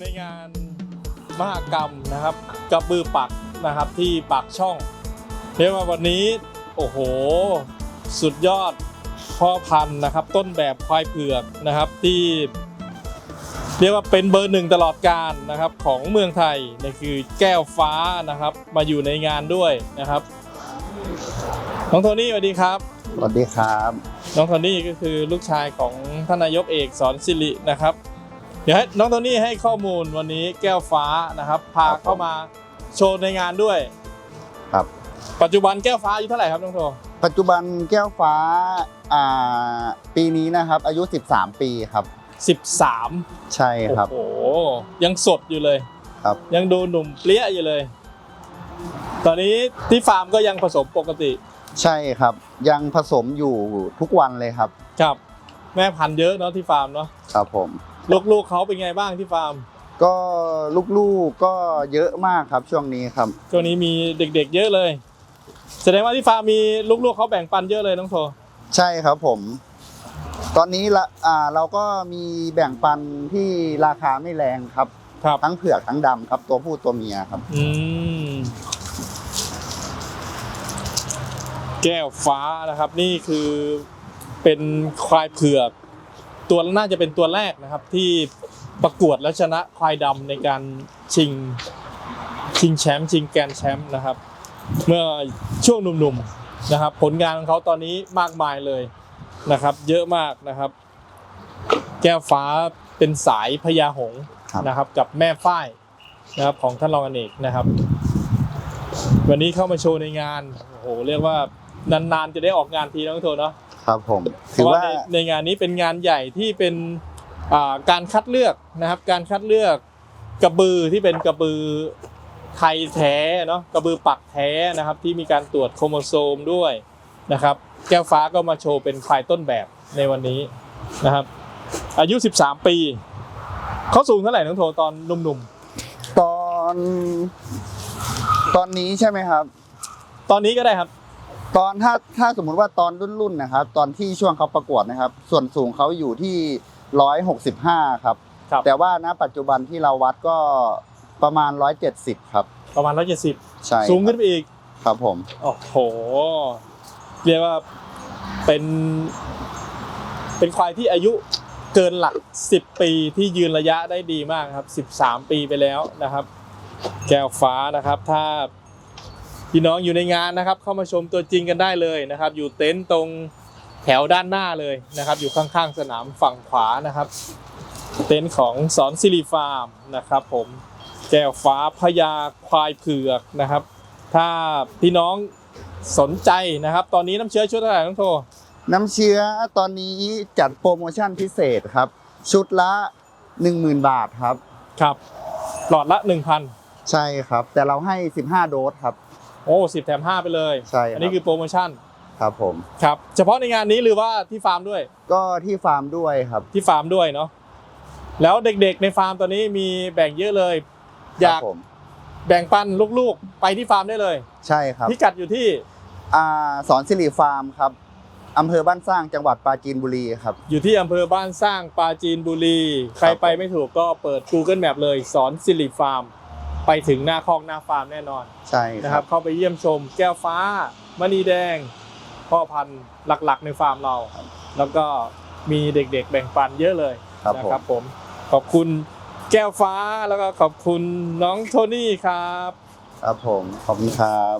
ในงานมหกรรมนะครับกระบือปักนะครับที่ปากช่องเรียกว่าวันนี้โอ้โห สุดยอดพ่อพันธุ์นะครับ ต้นแบบควายเผือกนะครับที่เรียกว่าเป็นเบอร์หนึ่งตลอดการนะครับของเมืองไทยนี่คือแก้วฟ้านะครับ มาอยู่ในงานด้วยนะครับน้องโทนี่สวัสดีครับสวัสดีครับ น้องโทนี่ก็คือลูกชายของท่านนายกเอกสอนสิรินะครับเดี๋ยวให้น้องโทนี่ให้ข้อมูลวันนี้แก้วฟ้านะครับพาครับผม เข้ามาโชว์ในงานด้วย ครับ ปัจจุบันแก้วฟ้าอายุเท่าไหร่ครับน้องโทปัจจุบันแก้วฟ้าอ่าปีนี้นะครับอายุ 13 ปีครับ13ใช่ครับ โอ้โหยังสดอยู่เลยครับ ยังดูหนุ่มเปรี้ยอยู่เลย ตอนนี้ที่ฟาร์มก็ยังผสมปกติใช่ครับ ยังผสมอยู่ทุกวันเลยครับ ครับ แม่พันธุ์เยอะเนาะที่ฟาร์มเนาะ ครับผม ลูกๆเขาเป็นไงบ้างที่ฟาร์ม ก็ลูกๆก็เยอะมากครับช่วงนี้ครับ ช่วงนี้มีเด็กๆ เยอะเลย แสดงว่าที่ฟาร์มมีลูกๆเขาแบ่งปันเยอะเลยน้องโทใช่ครับผม ตอนนี้ละอ่าเราก็มีแบ่งปันที่ราคาไม่แรงครับ ครับ ทั้งเผือกทั้งดำครับตัวผู้ตัวเมียครับ อืม แก้วฟ้านะครับ นี่คือเป็นควายเผือก ตัวน่าจะเป็นตัวแรกนะครับที่ประกวดแล้วชนะควายดำในการชิงชิงแชมป์ชิงแกรนแชมป์นะครับ เมื่อช่วงหนุ่มๆนะครับ ผลงานของเขาตอนนี้มากมายเลยนะครับ เยอะมากนะครับ แก้วฟ้าเป็นสายพญาหงนะครับ กับแม่ฝ้ายนะครับของท่านรองอเนกนะครับ วันนี้เข้ามาโชว์ในงานโอ้โหเรียกว่านานๆจะได้ออกงานทีน้องโทเนาะ ครับผมเพถือราะว่าว่าในในงานนี้เป็นงานใหญ่ที่เป็นอ่าการคัดเลือกนะครับ การคัดเลือกกระบือที่เป็นกระบือไทยแท้เนาะกระบือปักแท้นะครับ ที่มีการตรวจโครโมโซมด้วยนะครับ แก้วฟ้าก็มาโชว์เป็นควายต้นแบบในวันนี้นะครับ อายุ 13 ปีเขาสูงเท่าไหร่น้องโทตอนหนุ่มตอน ตอนนี้ใช่ไหมครับๆตอนนี้ก็ได้ครับ ตอนถ้าถ้าสมมุติว่าตอนรุ่นๆนะครับ ตอนที่ช่วงเขาประกวดนะครับ ส่วนสูงเขาอยู่ที่ร้อยหกสิบห้าครับ ครับ แต่ว่าณปัจจุบันที่เราวัดก็ประมาณร้อยเจ็ดสิบครับ ประมาณ 170 ใช่สูงขึ้นไปอีก ครับผม โอ้โห เรียกว่าเป็น เป็นควายที่อายุเกินหลัก 10 ปีที่ยืนระยะได้ดีมากครับ 13 ปีไปแล้วนะครับ แก้วฟ้านะครับ ถ้า พี่น้องอยู่ในงานนะครับ เข้ามาชมตัวจริงกันได้เลยนะครับ อยู่เต็นท์ตรงแถวด้านหน้าเลยนะครับ อยู่ข้างๆสนามฝั่งขวานะครับ เต็นท์ของสอนซิริฟาร์มนะครับ ผมแก้วฟ้าพญาควายเผือกนะครับ ถ้าพี่น้องสนใจนะครับ ตอนนี้น้ำเชื้อชุดเท่าไหร่น้องโทน้ำเชื้อตอนนี้จัดโปรโมชั่นพิเศษครับ ชุดละหนึ่งหมื่นบาทครับ ครับ หลอดละ 1,000 ใช่ครับ แต่เราให้สิบห้าโดสครับ โอ้สิบแถม5ไปเลย ใช่ครับ อันนี้คือโปรโมชั่นครับผม ครับ เฉพาะในงานนี้หรือว่าที่ฟาร์มด้วย ก็ที่ฟาร์มด้วยครับ ที่ฟาร์มด้วยเนาะ แล้วเด็กๆในฟาร์มตอนนี้มีแบ่งเยอะเลย อยากครับผม แบ่งปันลูกๆ ไปที่ฟาร์มได้เลย ใช่ครับพิกัดอยู่ที่ อ่าสอนสิริฟาร์มครับอำเภอบ้านสร้างจังหวัดปราจีนบุรีครับ อยู่ที่อำเภอบ้านสร้างปราจีนบุรี ใครไปไม่ถูกก็เปิด Google Map เลยสอนสิริฟาร์ม ไปถึงหน้าคอกหน้าฟาร์มแน่นอนใช่นะคครัรับบเข้าไปเยี่ยมชม แก้วฟ้ามณีแดง พ่อพันธุ์หลักๆในฟาร์มเรา แล้วก็มีเด็กๆแบ่งปันเยอะเลยครับนะผมครับผมขอบคุณแก้วฟ้าแล้วก็ขอบคุณน้องโทนี่ครับ ครับผม ขอบคุณครับ